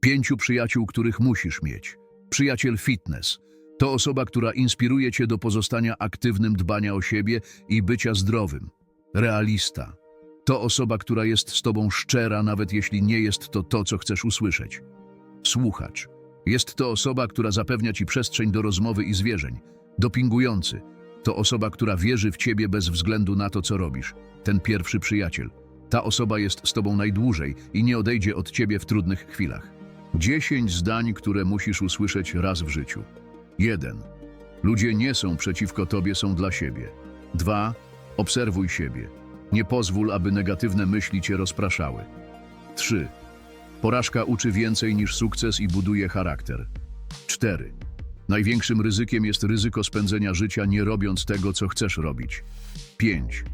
Pięciu przyjaciół, których musisz mieć. Przyjaciel fitness. To osoba, która inspiruje cię do pozostania aktywnym, dbania o siebie i bycia zdrowym. Realista. To osoba, która jest z tobą szczera, nawet jeśli nie jest to to, co chcesz usłyszeć. Słuchacz. Jest to osoba, która zapewnia ci przestrzeń do rozmowy i zwierzeń. Dopingujący. To osoba, która wierzy w ciebie bez względu na to, co robisz. Ten pierwszy przyjaciel. Ta osoba jest z tobą najdłużej i nie odejdzie od ciebie w trudnych chwilach. Dziesięć zdań, które musisz usłyszeć raz w życiu. 1. Ludzie nie są przeciwko tobie, są dla siebie. 2. Obserwuj siebie. Nie pozwól, aby negatywne myśli cię rozpraszały. 3. Porażka uczy więcej niż sukces i buduje charakter. 4. Największym ryzykiem jest ryzyko spędzenia życia nie robiąc tego, co chcesz robić. 5.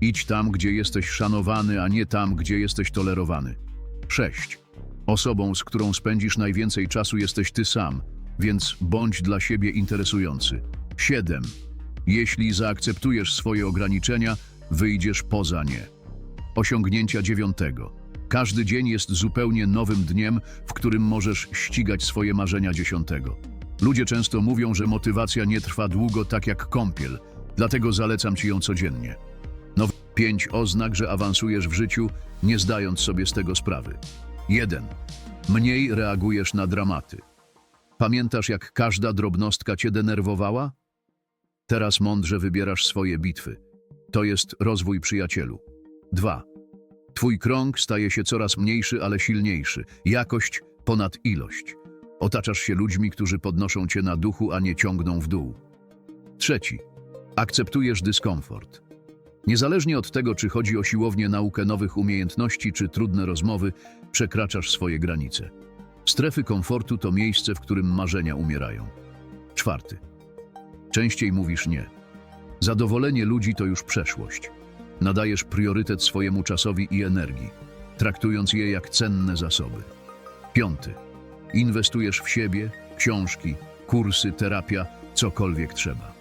Idź tam, gdzie jesteś szanowany, a nie tam, gdzie jesteś tolerowany. 6. Osobą, z którą spędzisz najwięcej czasu jesteś ty sam, więc bądź dla siebie interesujący. 7. Jeśli zaakceptujesz swoje ograniczenia, wyjdziesz poza nie. Osiągnięcia dziewiątego. Każdy dzień jest zupełnie nowym dniem, w którym możesz ścigać swoje marzenia dziesiątego. Ludzie często mówią, że motywacja nie trwa długo tak jak kąpiel, dlatego zalecam ci ją codziennie. No, pięć oznak, że awansujesz w życiu, nie zdając sobie z tego sprawy. 1. Mniej reagujesz na dramaty. Pamiętasz, jak każda drobnostka cię denerwowała? Teraz mądrze wybierasz swoje bitwy. To jest rozwój przyjacielu. 2. Twój krąg staje się coraz mniejszy, ale silniejszy. Jakość ponad ilość. Otaczasz się ludźmi, którzy podnoszą cię na duchu, a nie ciągną w dół. Trzeci. Akceptujesz dyskomfort. Niezależnie od tego, czy chodzi o siłownię, naukę nowych umiejętności, czy trudne rozmowy, przekraczasz swoje granice. Strefy komfortu to miejsce, w którym marzenia umierają. Czwarty. Częściej mówisz nie. Zadowolenie ludzi to już przeszłość. Nadajesz priorytet swojemu czasowi i energii, traktując je jak cenne zasoby. Piąty. Inwestujesz w siebie, książki, kursy, terapia, cokolwiek trzeba.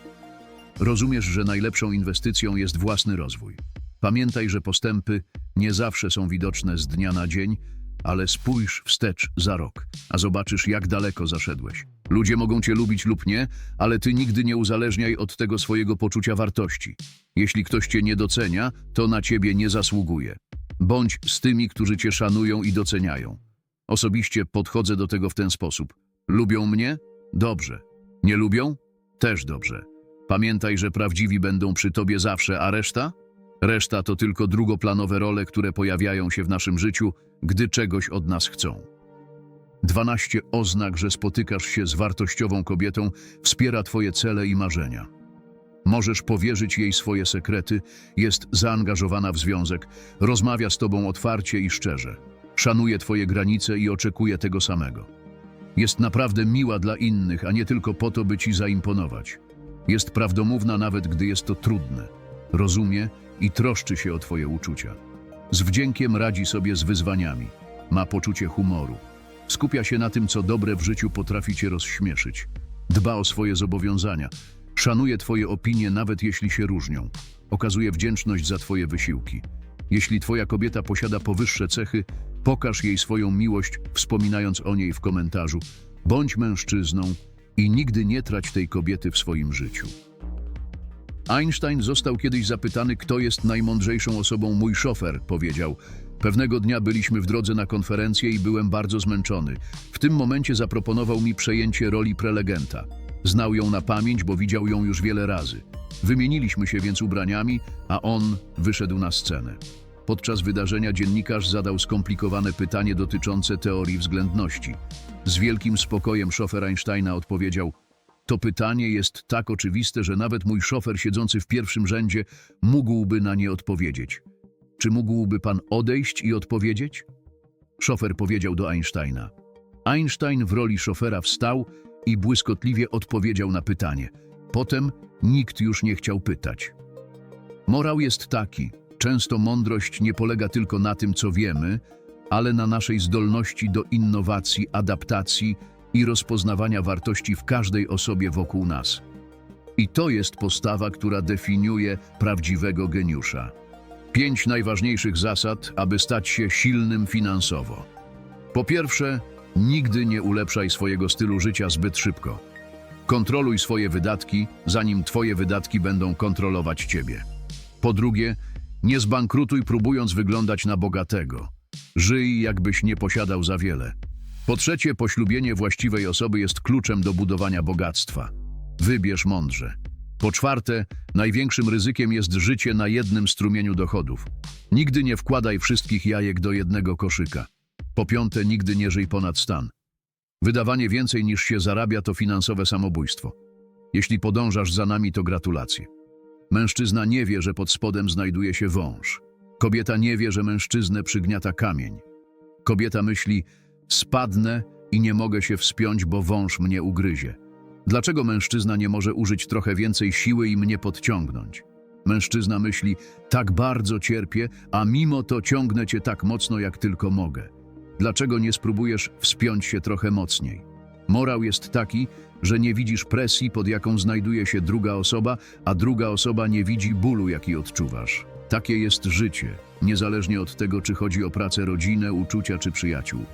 Rozumiesz, że najlepszą inwestycją jest własny rozwój. Pamiętaj, że postępy nie zawsze są widoczne z dnia na dzień, ale spójrz wstecz za rok, a zobaczysz, jak daleko zaszedłeś. Ludzie mogą cię lubić lub nie, ale ty nigdy nie uzależniaj od tego swojego poczucia wartości. Jeśli ktoś cię nie docenia, to na ciebie nie zasługuje. Bądź z tymi, którzy cię szanują i doceniają. Osobiście podchodzę do tego w ten sposób. Lubią mnie? Dobrze. Nie lubią? Też dobrze. Pamiętaj, że prawdziwi będą przy tobie zawsze, a reszta? Reszta to tylko drugoplanowe role, które pojawiają się w naszym życiu, gdy czegoś od nas chcą. 12 oznak, że spotykasz się z wartościową kobietą, wspiera twoje cele i marzenia. Możesz powierzyć jej swoje sekrety, jest zaangażowana w związek, rozmawia z tobą otwarcie i szczerze, szanuje twoje granice i oczekuje tego samego. Jest naprawdę miła dla innych, a nie tylko po to, by ci zaimponować. Jest prawdomówna nawet gdy jest to trudne. Rozumie i troszczy się o twoje uczucia. Z wdziękiem radzi sobie z wyzwaniami. Ma poczucie humoru. Skupia się na tym, co dobre w życiu potrafi cię rozśmieszyć. Dba o swoje zobowiązania. Szanuje twoje opinie, nawet jeśli się różnią. Okazuje wdzięczność za twoje wysiłki. Jeśli twoja kobieta posiada powyższe cechy, pokaż jej swoją miłość, wspominając o niej w komentarzu. Bądź mężczyzną i nigdy nie trać tej kobiety w swoim życiu. Einstein został kiedyś zapytany, kto jest najmądrzejszą osobą. Mój szofer, powiedział. Pewnego dnia byliśmy w drodze na konferencję i byłem bardzo zmęczony. W tym momencie zaproponował mi przejęcie roli prelegenta. Znał ją na pamięć, bo widział ją już wiele razy. Wymieniliśmy się więc ubraniami, a on wyszedł na scenę. Podczas wydarzenia dziennikarz zadał skomplikowane pytanie dotyczące teorii względności. Z wielkim spokojem szofer Einsteina odpowiedział: To pytanie jest tak oczywiste, że nawet mój szofer siedzący w pierwszym rzędzie mógłby na nie odpowiedzieć. Czy mógłby pan odejść i odpowiedzieć? Szofer powiedział do Einsteina. Einstein w roli szofera wstał i błyskotliwie odpowiedział na pytanie. Potem nikt już nie chciał pytać. Morał jest taki: często mądrość nie polega tylko na tym, co wiemy, ale na naszej zdolności do innowacji, adaptacji i rozpoznawania wartości w każdej osobie wokół nas. I to jest postawa, która definiuje prawdziwego geniusza. Pięć najważniejszych zasad, aby stać się silnym finansowo. Po pierwsze, Nigdy nie ulepszaj swojego stylu życia zbyt szybko. Kontroluj swoje wydatki, zanim twoje wydatki będą kontrolować ciebie. Po drugie, nie zbankrutuj próbując wyglądać na bogatego. Żyj, jakbyś nie posiadał za wiele. Po trzecie, poślubienie właściwej osoby jest kluczem do budowania bogactwa. Wybierz mądrze. Po czwarte, największym ryzykiem jest życie na jednym strumieniu dochodów. Nigdy nie wkładaj wszystkich jajek do jednego koszyka. Po piąte, nigdy nie żyj ponad stan. Wydawanie więcej niż się zarabia to finansowe samobójstwo. Jeśli podążasz za nami, to gratulacje. Mężczyzna nie wie, że pod spodem znajduje się wąż. Kobieta nie wie, że mężczyznę przygniata kamień. Kobieta myśli, spadnę i nie mogę się wspiąć, bo wąż mnie ugryzie. Dlaczego mężczyzna nie może użyć trochę więcej siły i mnie podciągnąć? Mężczyzna myśli, tak bardzo cierpię, a mimo to ciągnę cię tak mocno, jak tylko mogę. Dlaczego nie spróbujesz wspiąć się trochę mocniej? Morał jest taki, że nie widzisz presji, pod jaką znajduje się druga osoba, a druga osoba nie widzi bólu, jaki odczuwasz. Takie jest życie, niezależnie od tego, czy chodzi o pracę, rodzinę, uczucia czy przyjaciół.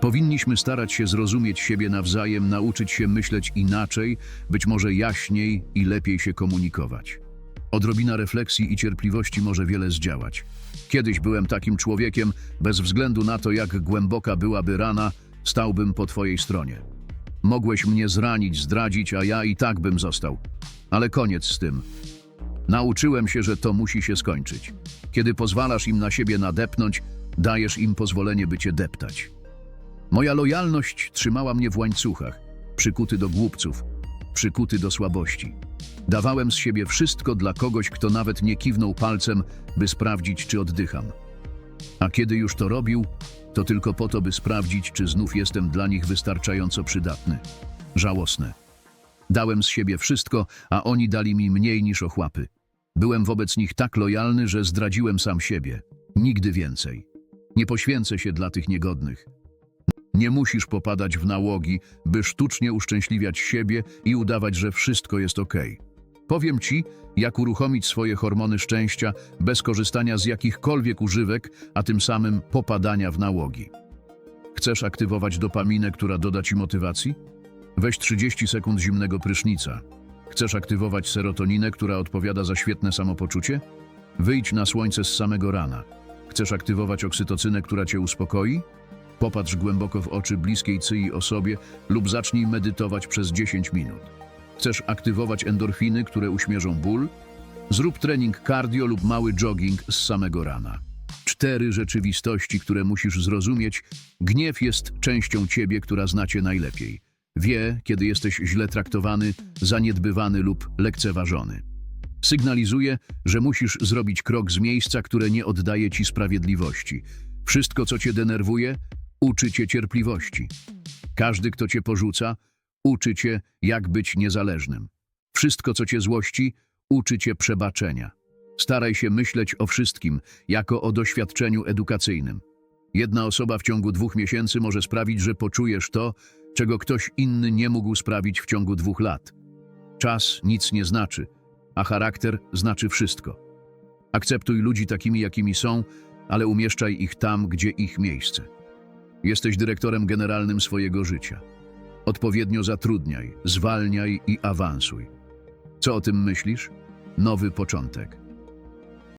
Powinniśmy starać się zrozumieć siebie nawzajem, nauczyć się myśleć inaczej, być może jaśniej i lepiej się komunikować. Odrobina refleksji i cierpliwości może wiele zdziałać. Kiedyś byłem takim człowiekiem, bez względu na to, jak głęboka byłaby rana, stałbym po twojej stronie. Mogłeś mnie zranić, zdradzić, a ja i tak bym został. Ale koniec z tym. Nauczyłem się, że to musi się skończyć. Kiedy pozwalasz im na siebie nadepnąć, dajesz im pozwolenie, by cię deptać. Moja lojalność trzymała mnie w łańcuchach, przykuty do głupców, przykuty do słabości. Dawałem z siebie wszystko dla kogoś, kto nawet nie kiwnął palcem, by sprawdzić, czy oddycham. A kiedy już to robił, to tylko po to, by sprawdzić, czy znów jestem dla nich wystarczająco przydatny. Żałosne. Dałem z siebie wszystko, a oni dali mi mniej niż ochłapy. Byłem wobec nich tak lojalny, że zdradziłem sam siebie. Nigdy więcej. Nie poświęcę się dla tych niegodnych. Nie musisz popadać w nałogi, by sztucznie uszczęśliwiać siebie i udawać, że wszystko jest ok. Powiem ci, jak uruchomić swoje hormony szczęścia bez korzystania z jakichkolwiek używek, a tym samym popadania w nałogi. Chcesz aktywować dopaminę, która doda ci motywacji? Weź 30 sekund zimnego prysznica. Chcesz aktywować serotoninę, która odpowiada za świetne samopoczucie? Wyjdź na słońce z samego rana. Chcesz aktywować oksytocynę, która cię uspokoi? Popatrz głęboko w oczy bliskiej cyi osobie lub zacznij medytować przez 10 minut. Chcesz aktywować endorfiny, które uśmierzą ból? Zrób trening cardio lub mały jogging z samego rana. Cztery rzeczywistości, które musisz zrozumieć. Gniew jest częścią ciebie, która znacie najlepiej. Wie, kiedy jesteś źle traktowany, zaniedbywany lub lekceważony. Sygnalizuje, że musisz zrobić krok z miejsca, które nie oddaje ci sprawiedliwości. Wszystko, co cię denerwuje, uczy cię cierpliwości. Każdy, kto cię porzuca, uczy cię, jak być niezależnym. Wszystko, co cię złości, uczy cię przebaczenia. Staraj się myśleć o wszystkim, jako o doświadczeniu edukacyjnym. Jedna osoba w ciągu dwóch miesięcy może sprawić, że poczujesz to, czego ktoś inny nie mógł sprawić w ciągu dwóch lat. Czas nic nie znaczy, a charakter znaczy wszystko. Akceptuj ludzi takimi, jakimi są, ale umieszczaj ich tam, gdzie ich miejsce. Jesteś dyrektorem generalnym swojego życia. Odpowiednio zatrudniaj, zwalniaj i awansuj. Co o tym myślisz? Nowy początek.